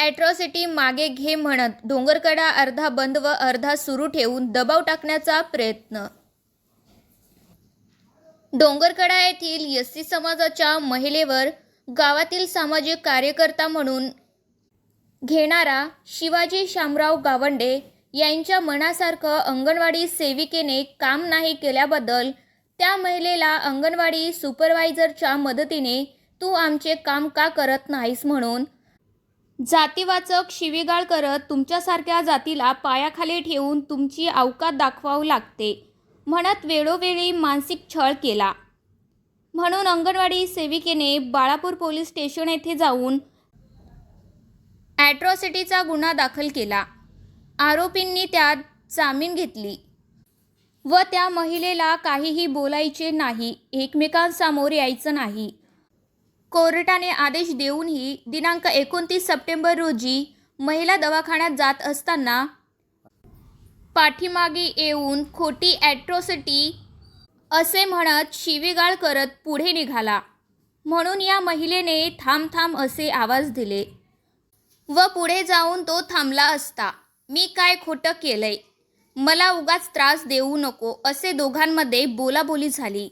Atrocity मागे घे म्हणत डोंगरकडा अर्धा बंद व अर्धा सुरू ठेवून दबाव टाकण्याचा प्रयत्न. डोंगरकडा येथील एस सी समाजाच्या महिलेवर गावातील सामाजिक कार्यकर्ता म्हणून घेणारा शिवाजी शामराव गावंडे यांच्या मनासारखं अंगणवाडी सेविकेने काम नाही केल्याबद्दल त्या महिलेला अंगणवाडी सुपरवायझरच्या मदतीने तू आमचे काम का करत नाहीस म्हणून जातीवाचक शिवीगाळ करत तुमच्यासारख्या जातीला पायाखाली ठेवून तुमची अवकात दाखवावं लागते. म्हणत वेळोवेळी मानसिक छळ केला. म्हणून अंगणवाडी सेविकेने बाळापूर पोलीस स्टेशन येथे जाऊन ॲट्रॉसिटीचा गुन्हा दाखल केला. आरोपींनी त्यात जामीन घेतली व त्या महिलेला काहीही बोलायचे नाही. एकमेकांसमोर यायचं नाही. कोर्टाने आदेश देऊनही दिनांक एकोणतीस सप्टेंबर रोजी महिला दवाखान्यात जात असताना पाठीमागे येऊन खोटी ॲट्रॉसिटी असे म्हणत शिवीगाळ करत पुढे निघाला. म्हणून या महिलेने थांब थांब असे आवाज दिले व पुढे जाऊन तो थांबला असता. मी काय खोटं केलंय? मला उगाच त्रास देऊ नको असे दोघांमध्ये बोलाबोली झाली.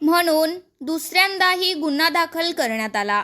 म्हणून दुसऱ्यांदाही गुन्हा दाखल करण्यात आला.